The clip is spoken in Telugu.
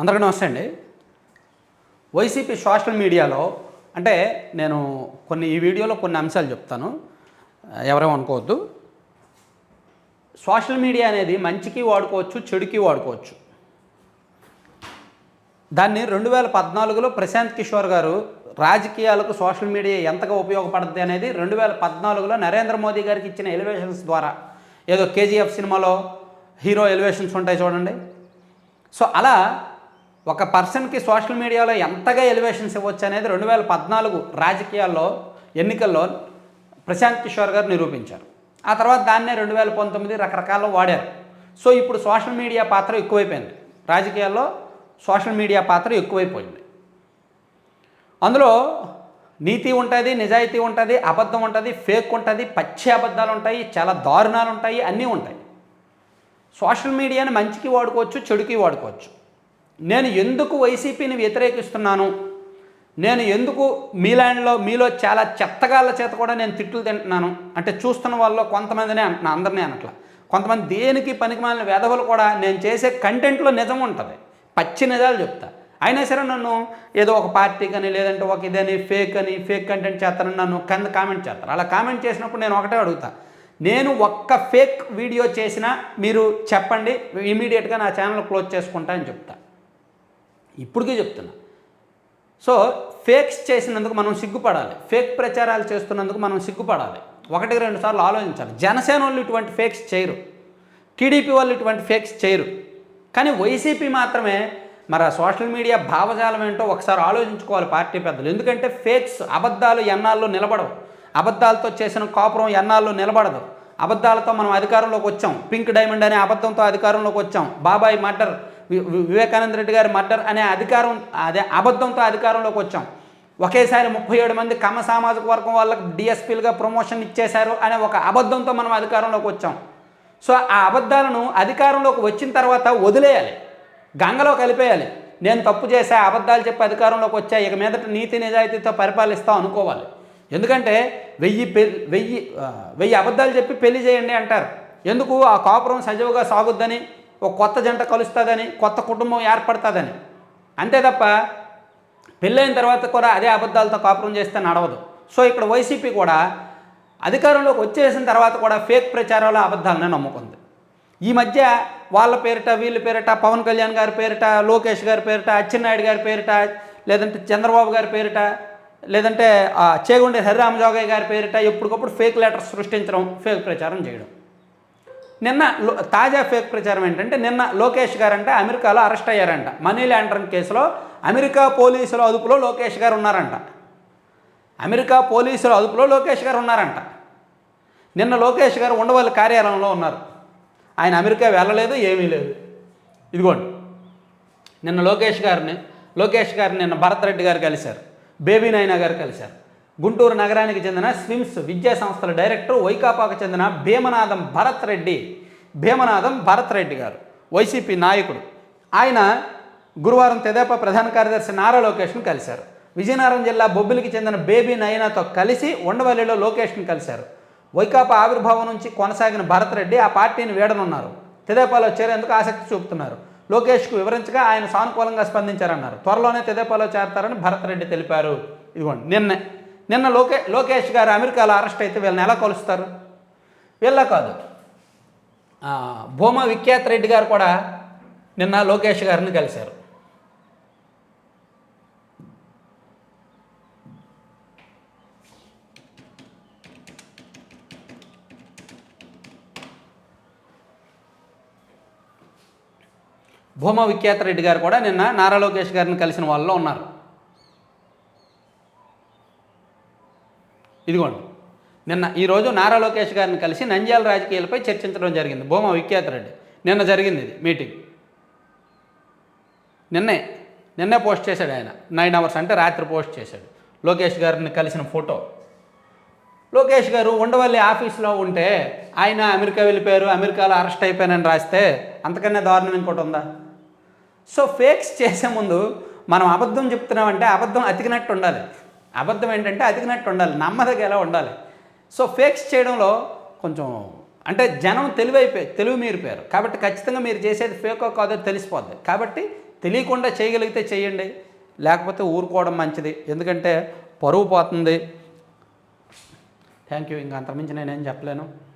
అందరికీ నమస్తే అండి. వైసీపీ సోషల్ మీడియాలో అంటే నేను కొన్ని ఈ వీడియోలో కొన్ని అంశాలు చెప్తాను. ఎవరేమో అనుకోవద్దు. సోషల్ మీడియా అనేది మంచికి వాడుకోవచ్చు చెడుకి వాడుకోవచ్చు. దాన్ని రెండు వేల పద్నాలుగులో ప్రశాంత్ కిషోర్ గారు రాజకీయాలకు సోషల్ మీడియా ఎంతగా ఉపయోగపడుతుంది అనేది రెండు వేల పద్నాలుగులో నరేంద్ర మోదీ గారికి ఇచ్చిన ఎలివేషన్స్ ద్వారా ఏదో కేజీఎఫ్ సినిమాలో హీరో ఎలివేషన్స్ ఉంటాయి చూడండి. సో అలా ఒక పర్సన్కి సోషల్ మీడియాలో ఎంతగా ఎలివేషన్స్ ఇవ్వచ్చు అనేది రెండు వేల పద్నాలుగు రాజకీయాల్లో ఎన్నికల్లో ప్రశాంత్ కిషోర్ గారు నిరూపించారు. ఆ తర్వాత దాన్నే రెండు వేల పంతొమ్మిది రకరకాల వాడారు. సో ఇప్పుడు సోషల్ మీడియా పాత్ర ఎక్కువైపోయింది. రాజకీయాల్లో సోషల్ మీడియా పాత్ర ఎక్కువైపోయింది. అందులో నీతి ఉంటుంది నిజాయితీ ఉంటుంది అబద్ధం ఉంటుంది ఫేక్ ఉంటుంది పచ్చి అబద్ధాలు ఉంటాయి చాలా దారుణాలు ఉంటాయి అన్నీ ఉంటాయి. సోషల్ మీడియాని మంచికి వాడుకోవచ్చు చెడుకి వాడుకోవచ్చు. నేను ఎందుకు వైసీపీని వ్యతిరేకిస్తున్నాను? నేను ఎందుకు మీలాండ్లో మీలో చాలా చెత్తగాళ్ళ చేత కూడా నేను తిట్లు తింటున్నాను? అంటే చూస్తున్న వాళ్ళు కొంతమందినే అంటున్నా అందరినీ అనట్లా. కొంతమంది దేనికి పనికిమాలిన వెధవలు కూడా నేను చేసే కంటెంట్లో నిజం ఉంటుంది. పచ్చి నిజాలు చెప్తా. అయినా సరే నన్ను ఏదో ఒక పార్టీ కానీ లేదంటే ఒక ఇదని ఫేక్ అని ఫేక్ కంటెంట్ చేస్తానని నన్ను కింద కామెంట్ చేస్తారు. అలా కామెంట్ చేసినప్పుడు నేను ఒకటే అడుగుతా. నేను ఒక్క ఫేక్ వీడియో చేసినా మీరు చెప్పండి ఇమీడియట్గా నా ఛానల్ క్లోజ్ చేసుకుంటా అని చెప్తాను ఇప్పటికే చెప్తున్నా. సో ఫేక్స్ చేసినందుకు మనం సిగ్గుపడాలి. ఫేక్ ప్రచారాలు చేస్తున్నందుకు మనం సిగ్గుపడాలి. ఒకటికి రెండు సార్లు ఆలోచించాలి. జనసేన వాళ్ళు ఇటువంటి ఫేక్స్ చేయరు. టీడీపీ వాళ్ళు ఇటువంటి ఫేక్స్ చేయరు. కానీ వైసీపీ మాత్రమే మరి ఆ సోషల్ మీడియా భావజాలం ఏంటో ఒకసారి ఆలోచించుకోవాలి పార్టీ పెద్దలు. ఎందుకంటే ఫేక్స్ అబద్ధాలు ఎన్నాళ్ళు నిలబడవు. అబద్ధాలతో చేసిన కాపురం ఎన్నాళ్ళు నిలబడదు. అబద్ధాలతో మనం అధికారంలోకి వచ్చాం. పింక్ డైమండ్ అనే అబద్ధంతో అధికారంలోకి వచ్చాం. బాబాయ్ మర్డర్ వివేకానంద రెడ్డి గారి మర్డర్ అనే అధికారం అదే అబద్ధంతో అధికారంలోకి వచ్చాం. ఒకేసారి ముప్పై ఏడు మంది కమ సామాజిక వర్గం వాళ్ళకి డిఎస్పీలుగా ప్రమోషన్ ఇచ్చేశారు అనే ఒక అబద్ధంతో మనం అధికారంలోకి వచ్చాం. సో ఆ అబద్ధాలను అధికారంలోకి వచ్చిన తర్వాత వదిలేయాలి. గంగలో కలిపేయాలి. నేను తప్పు చేసా అబద్ధాలు చెప్పి అధికారంలోకి వచ్చా ఇక మీదట నీతి నిజాయితీతో పరిపాలిస్తాం అనుకోవాలి. ఎందుకంటే వెయ్యి పె వెయ్యి వెయ్యి అబద్ధాలు చెప్పి పెళ్ళి చేయండి అంటారు. ఎందుకు? ఆ కాపురం సజీవుగా సాగుద్దని ఒక కొత్త జంట కలుస్తుందని కొత్త కుటుంబం ఏర్పడుతుందని. అంతే తప్ప పెళ్ళైన తర్వాత కూడా అదే అబద్ధాలతో కాపురం చేస్తే నడవదు. సో ఇక్కడ వైసీపీ కూడా అధికారంలోకి వచ్చేసిన తర్వాత కూడా ఫేక్ ప్రచారాలు అబద్ధాలనే నమ్ముకుంది. ఈ మధ్య వాళ్ళ పేరిట వీళ్ళ పేరిట పవన్ కళ్యాణ్ గారి పేరిట లోకేష్ గారి పేరిట అచ్చెన్నాయుడు గారి పేరిట లేదంటే చంద్రబాబు గారి పేరిట లేదంటే చేగుండే హరిరామజోగయ్య గారి పేరిట ఎప్పటికప్పుడు ఫేక్ లెటర్స్ సృష్టించడం ఫేక్ ప్రచారం చేయడం. నిన్న తాజా ఫేక్ ప్రచారం ఏంటంటే నిన్న లోకేష్ గారంట అమెరికాలో అరెస్ట్ అయ్యారంట. మనీ ల్యాండరింగ్ కేసులో అమెరికా పోలీసుల అదుపులో లోకేష్ గారు ఉన్నారంట. అమెరికా పోలీసుల అదుపులో లోకేష్ గారు ఉన్నారంట. నిన్న లోకేష్ గారు ఉండవల్లి కార్యాలయంలో ఉన్నారు. ఆయన అమెరికా వెళ్ళలేదు ఏమీ లేదు. ఇదిగోండి. నిన్న లోకేష్ గారిని లోకేష్ గారిని నిన్న భరత్ రెడ్డి గారు కలిశారు. బేబీ నాయన గారు కలిశారు. గుంటూరు నగరానికి చెందిన స్విమ్స్ విద్యా సంస్థల డైరెక్టర్ వైకాపాకు చెందిన భీమనాథం భరత్ రెడ్డి భీమనాథం భరత్ రెడ్డి గారు వైసీపీ నాయకుడు. ఆయన గురువారం తెదేపా ప్రధాన కార్యదర్శి నారా లోకేష్ను కలిశారు. విజయనగరం జిల్లా బొబ్బిలికి చెందిన బేబీ నయనాతో కలిసి ఉండవల్లిలో లోకేష్ను కలిశారు. వైకాపా ఆవిర్భావం నుంచి కొనసాగిన భరత్ రెడ్డి ఆ పార్టీని వీడనున్నారు. తెదేపాలో చేరేందుకు ఆసక్తి చూపుతున్నారు. లోకేష్కు వివరించగా ఆయన సానుకూలంగా స్పందించారన్నారు. త్వరలోనే తెదేపాలో చేరతారని భరత్ రెడ్డి తెలిపారు. ఇదిగోండి నిన్నే నిన్న లోకే లోకేష్ గారు అమెరికాలో అరెస్ట్ అయితే వీళ్ళని ఎలా కొలుస్తారు? వీళ్ళ కాదు. భూమా విఖ్యాత్ రెడ్డి గారు కూడా నిన్న లోకేష్ గారిని కలిశారు. భూమా విఖ్యాత రెడ్డి గారు కూడా నిన్న నారా లోకేష్ గారిని కలిసిన వాళ్ళలో ఉన్నారు. ఇదిగోండి. నిన్న ఈరోజు నారా లోకేష్ గారిని కలిసి నంద్యాల రాజకీయాలపై చర్చించడం జరిగింది. భూమా విఖ్యాత్ రెడ్డి. నిన్న జరిగింది ఇది మీటింగ్. నిన్నే నిన్నే పోస్ట్ చేశాడు ఆయన. నైన్ అవర్స్ అంటే రాత్రి పోస్ట్ చేశాడు. లోకేష్ గారిని కలిసిన ఫోటో. లోకేష్ గారు ఉండవల్లి ఆఫీస్లో ఉంటే ఆయన అమెరికా వెళ్ళిపోయారు అమెరికాలో అరెస్ట్ అయిపోయానని రాస్తే అంతకన్నా దారుణం ఇంకోటి ఉందా? సో ఫేక్స్ చేసే ముందు మనం అబద్ధం చెప్తున్నామంటే అబద్ధం అతికినట్టు ఉండాలి. అబద్ధం ఏంటంటే అతికినట్టు ఉండాలి నమ్మదగేలా ఉండాలి. సో ఫేక్స్ చేయడంలో కొంచెం అంటే జనం తెలివైపోయి తెలివి మీరిపోయారు కాబట్టి ఖచ్చితంగా మీరు చేసేది ఫేకో కాదో తెలిసిపోద్ది. కాబట్టి తెలియకుండా చేయగలిగితే చేయండి. లేకపోతే ఊరుకోవడం మంచిది. ఎందుకంటే పరువు పోతుంది. థ్యాంక్ యూ ఇంకా అంతమించి నేనేం చెప్పలేను.